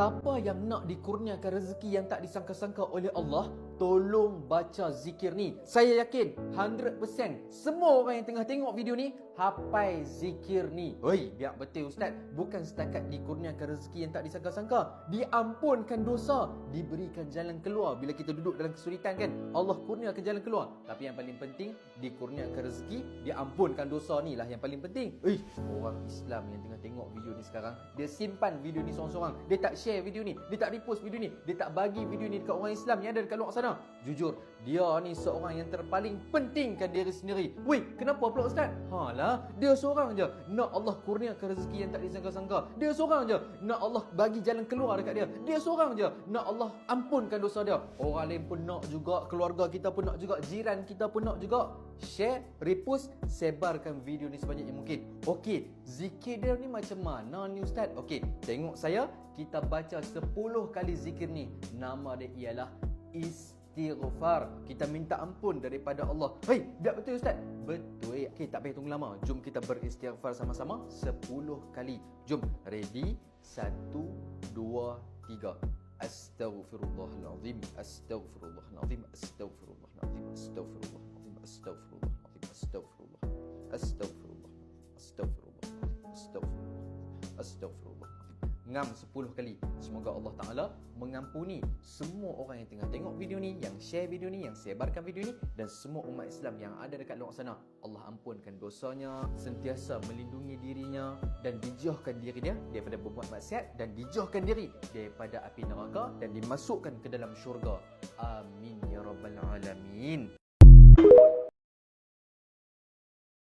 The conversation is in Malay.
Siapa yang nak dikurniakan rezeki yang tak disangka-sangka oleh Allah, tolong baca zikir ni. Saya yakin 100% semua orang yang tengah tengok video ni hafal zikir ni. Oi, biar betul ustaz, bukan setakat dikurniakan rezeki yang tak disangka-sangka, diampunkan dosa, diberikan jalan keluar bila kita duduk dalam kesulitan kan. Allah kurniakan jalan keluar. Tapi yang paling penting dikurniakan rezeki, diampunkan dosa ni lah yang paling penting. Eh, orang Islam yang tengah tengok video ni sekarang, dia simpan video ni seorang-seorang. Dia tak share video ni, dia tak repost video ni, dia tak bagi video ni dekat orang Islam yang ada dekat luar sana. Jujur, dia ni seorang yang terpaling pentingkan diri sendiri. Weh, kenapa pula Ustaz? Ha lah, dia seorang je nak Allah kurniakan rezeki yang tak disangka-sangka. Dia seorang je nak Allah bagi jalan keluar dekat dia. Dia seorang je nak Allah ampunkan dosa dia. Orang lain pun nak juga, keluarga kita pun nak juga, jiran kita pun nak juga. Share, repost, sebarkan video ni sebanyak yang mungkin. Okey, zikir dia ni macam mana ni Ustaz? Okey, tengok saya, kita baca 10 kali zikir ni. Nama dia ialah istighfar. Kita minta ampun daripada Allah. Hei, biar betul Ustaz? Betul. Okey, tak payah tunggu lama. Jom kita beristighfar sama-sama 10 kali. Jom, ready? 1, 2, 3. Astaghfirullahalazim. Astaghfirullahalazim. Astaghfirullahalazim. Astaghfirullahalazim. Astaghfirullahalazim. Astaghfirullah. Astaghfirullah. Astaghfirullah. Astaghfirullah. Astaghfirullah. Ngam 10 kali. Semoga Allah Taala mengampuni semua orang yang tengah tengok video ni, yang share video ni, yang sebarkan video ni dan semua umat Islam yang ada dekat luar sana. Allah ampunkan dosanya, sentiasa melindungi dirinya dan dijauhkan diri dia daripada berbuat maksiat dan dijauhkan diri daripada api neraka dan dimasukkan ke dalam syurga. Amin ya rabbal alamin.